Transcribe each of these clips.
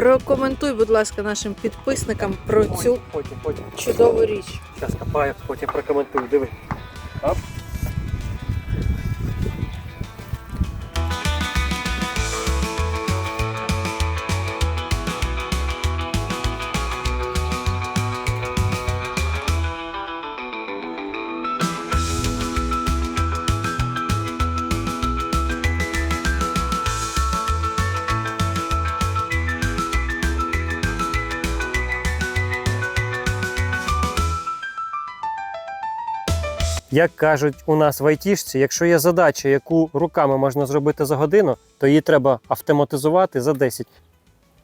Прокоментуй, будь ласка, нашим підписникам про цю Потім, потім. чудову річ. Зараз копаю, потім прокоментую. Диви. Оп. Як кажуть у нас в айтішці, якщо є задача, яку руками можна зробити за годину, то її треба автоматизувати за 10.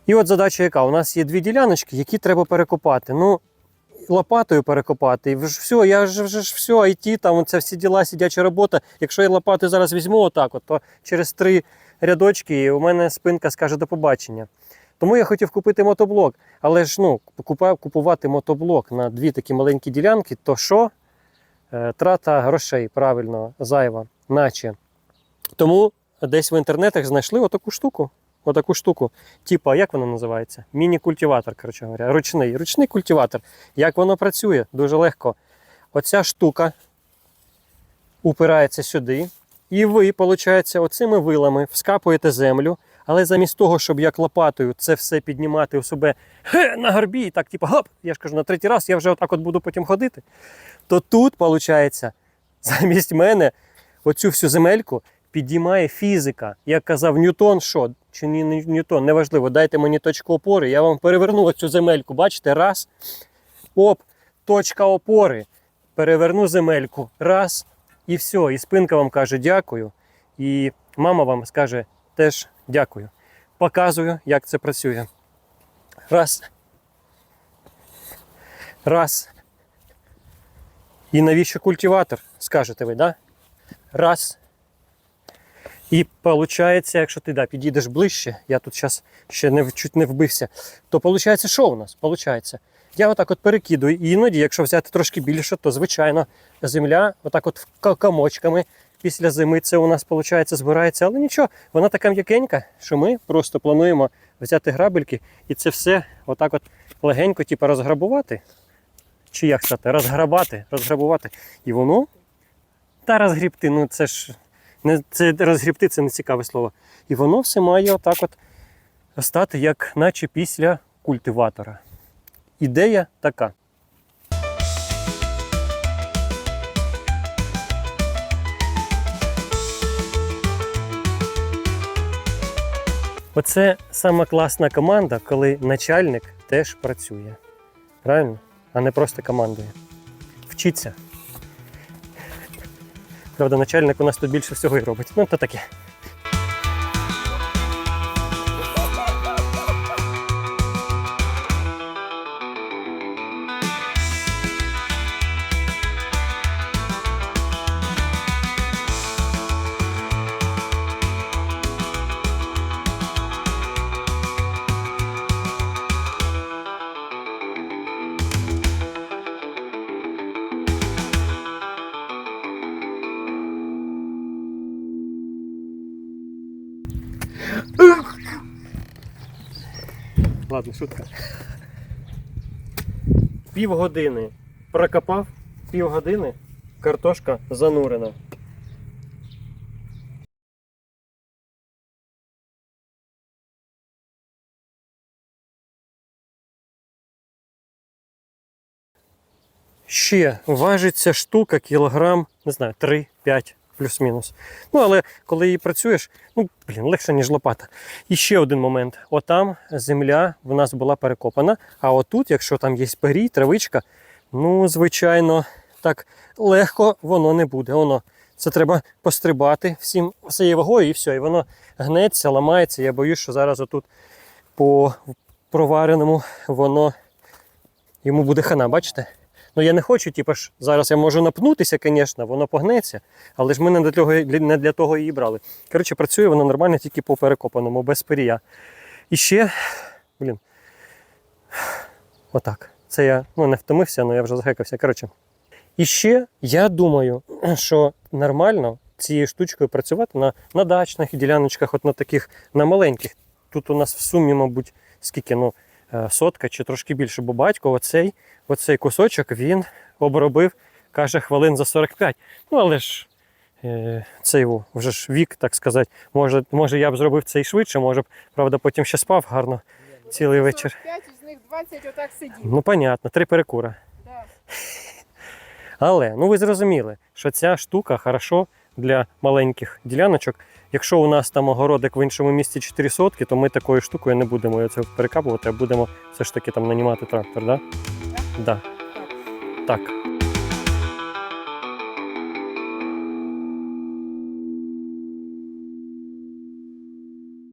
І от задача яка? У нас є дві діляночки, які треба перекопати. Ну, лопатою перекопати. І все, я ж вже все, IT, там це всі діла, сидяча робота. Якщо я лопатою зараз візьму отак, от, то через три рядочки у мене спинка скаже до побачення. Тому я хотів купити мотоблок. Але ж ну, купувати мотоблок на дві такі маленькі ділянки, то що? Е, трата грошей, правильно, зайва, наче. Тому десь в інтернетах знайшли отаку штуку. Отаку штуку. Типа, як вона називається? Міні-культиватор, коротше говоря. Ручний. Ручний культиватор. Як воно працює? Дуже легко. Оця штука упирається сюди, і ви, виходить, оцими вилами вскапуєте землю, але замість того, щоб як лопатою це все піднімати у себе «Хе, на горбі, і так, типу, гоп, я ж кажу, на третій раз я вже отак от буду потім ходити то тут, виходить, замість мене оцю всю земельку підіймає фізика. Як казав Ньютон, що чи не Ньютон, неважливо, дайте мені точку опори, я вам переверну цю земельку. Бачите, раз. Оп, точка опори. Переверну земельку. Раз. І все. І спинка вам каже дякую. І мама вам скаже теж дякую. Показую, як це працює. Раз. Раз. І навіщо культиватор? Скажете ви, да? Раз. І виходить, якщо ти да, підійдеш ближче, я тут зараз ще не, чуть не вбився, то виходить, що у нас? Получається, я отак от перекидую, і іноді, якщо взяти трошки більше, то звичайно земля отак от комочками після зими це у нас виходить, збирається. Але нічого, вона така м'якенька, що ми просто плануємо взяти грабельки і це все отак от легенько типу, розграбувати чи як сказати, розграбати, розграбувати. І воно та розгрібти, ну це ж не це розгрібти це не цікаве слово. І воно все має отак от стати, як наче після культиватора. Ідея така. Оце сама класна команда, коли начальник теж працює. Правильно? а не просто командує. Вчіться. Правда, начальник у нас тут більше всього і робить. Ну, то таке. Ладно, шутка. Півгодини прокопав, півгодини картошка занурена. Ще важиться штука кілограм, не знаю, 3-5 плюс-мінус. Ну, але коли її працюєш, ну, блін, легше, ніж лопата. І ще один момент. Отам земля в нас була перекопана, а отут, якщо там є перій, травичка, ну, звичайно, так легко воно не буде. Воно, це треба пострибати всім всією вагою і все. І воно гнеться, ламається. Я боюсь, що зараз отут по провареному воно йому буде хана, бачите? Ну я не хочу, типу ж зараз я можу напнутися, звісно, воно погнеться, але ж ми не для того, не для того її брали. Коротше, працює воно нормально тільки по перекопаному, без перія. І ще, блін, отак. Це я ну, не втомився, але я вже захекався. Коротше. І ще я думаю, що нормально цією штучкою працювати на, на дачних діляночках, от на таких на маленьких. Тут у нас в сумі, мабуть, скільки, ну, сотка чи трошки більше, бо батько оцей, оцей кусочок він обробив, каже, хвилин за 45. Ну, але ж е, це його вже ж вік, так сказати. Може, може, я б зробив це і швидше, може б, правда, потім ще спав гарно цілий вечір. 5, із них 20 отак сидів. Ну, понятно, три перекура. Да. Але ну ви зрозуміли, що ця штука хорошо для маленьких діляночок. Якщо у нас там огородик в іншому місці 4 сотки, то ми такою штукою не будемо це перекапувати, а будемо все ж таки там нанімати трактор, да? Да. Так.